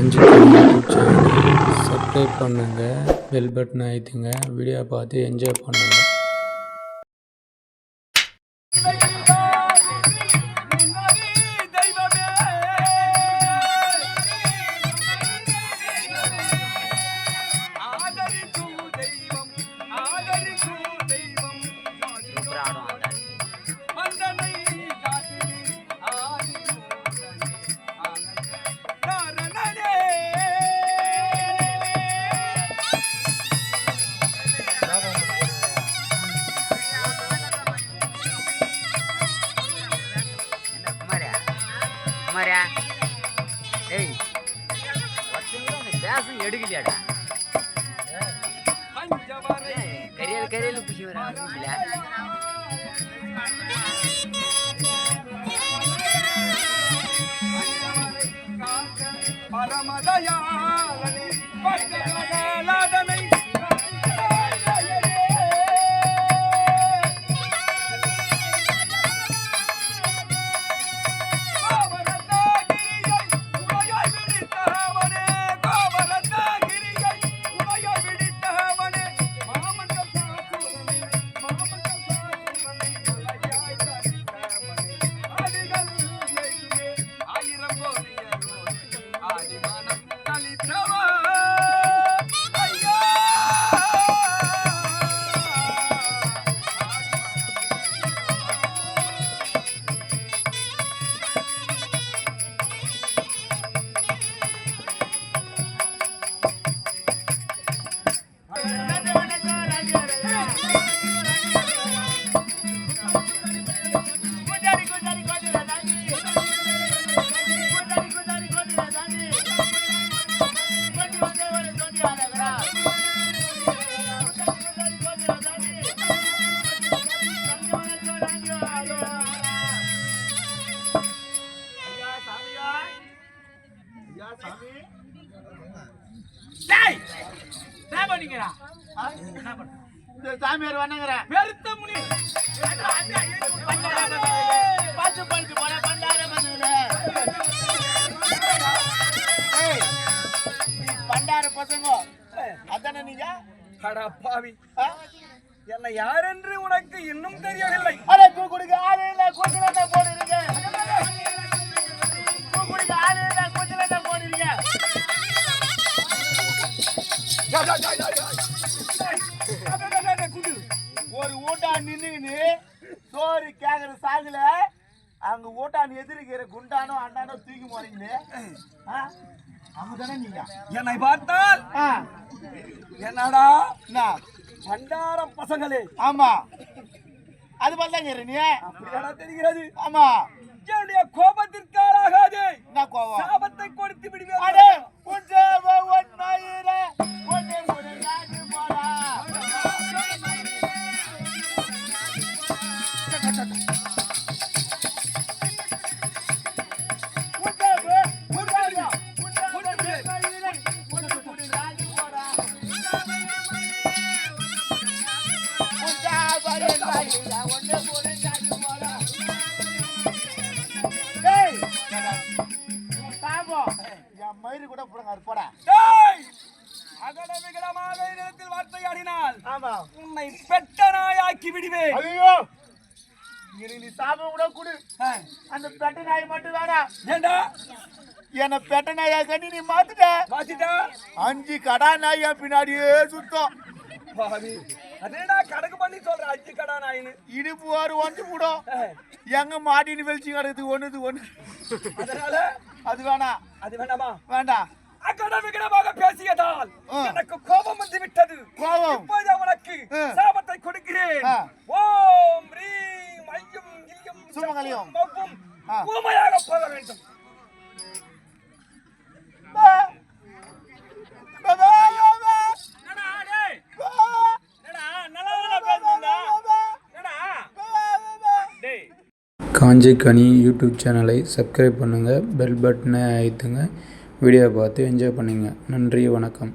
மஞ்சுக்கணி YouTube சேனலை subscribe பண்ணுங்கள் bell button அழுத்துங்க வீடியோ பார்த்து என்ஜாய் பண்ணுங்கள் பேசும் எடுக்கலையாடா கரியல் கரியல் புஷி வராங்க பரமதயாளனே பக்தகலாதனை சாமியார் வணங்குற. முனி. பண்டார பசங்க. அதானே நீங்க அடா பாவி. ஆ? என்னை யாரென்று உனக்கு இன்னும் தெரியவில்லை. பூ குடிக்க. ஆளு தான் போடுறீங்க ஒரு ஊட்டான் நின்னுன்னு சோறு கேக்குற சாகுல அங்க ஊட்டான் எதிர்க்கிற குண்டானோ அண்டானோ தூக்கி போறீங்களே அவங்க தானே நீங்க என்னை பார்த்தால் ஆ, என்னடா? என்ன? பண்டாரம் பசங்களே. ஆமா. அது பார்த்தா நீ. அப்படியாடா தெரிகிறது? ஆமா. என்னுடைய கோபத்திற்கு ஆளாகாதே என்ன கோவம் சாபத்தை கொடுத்து விடுவேன். உன் சேவை உன் மயிறு கூட புடுங்க அது போடா டேய்! அகட விகடமாக இடத்தில் வார்த்தையாடினால் ஆமா. உன்னை பெட்ட நாயாக்கி விடுவேன். ஐயோ நீ சாபம் கூட கொடு. அந்த பெட்ட நாய் மட்டும் வேணாம் ஏண்டா? என்ன பெட்ட நாயா கட்டி நீ மாத்துட்ட. மாத்திட்டா? அஞ்சு கடா நாய் பின்னாடியே சுத்தம். அதேடா கணக்கு பண்ணி சொல்ற? அஞ்சு கடா நாயின்னு. இடுப்பு வாரு ஒன்று போடும் ஆ, எங்க மாட்டின்னு வெளிச்சு கிடக்குது ஒண்ணுது ஒண்ணு. அதனால? அது வேணாம் அது வேண்டாமா? வேண்டாம் அகட விகடமாக பேசியதால். எனக்கு கோபம் வந்து விட்டது. கோபம். இப்போது ஆ. சாபத்தை கொடுக்கிறேன். ஓம் ரீம் ஐயும் இல்யும் சுமங்கலியும். ஊமையாக போக வேண்டும். காஞ்சி கனி யூடியூப் சேனலை சப்ஸ்கிரைப் பண்ணுங்கள் பெல் பட்டனை அழுத்துங்க வீடியோ பார்த்து என்ஜாய் பண்ணுங்கள் நன்றி வணக்கம்.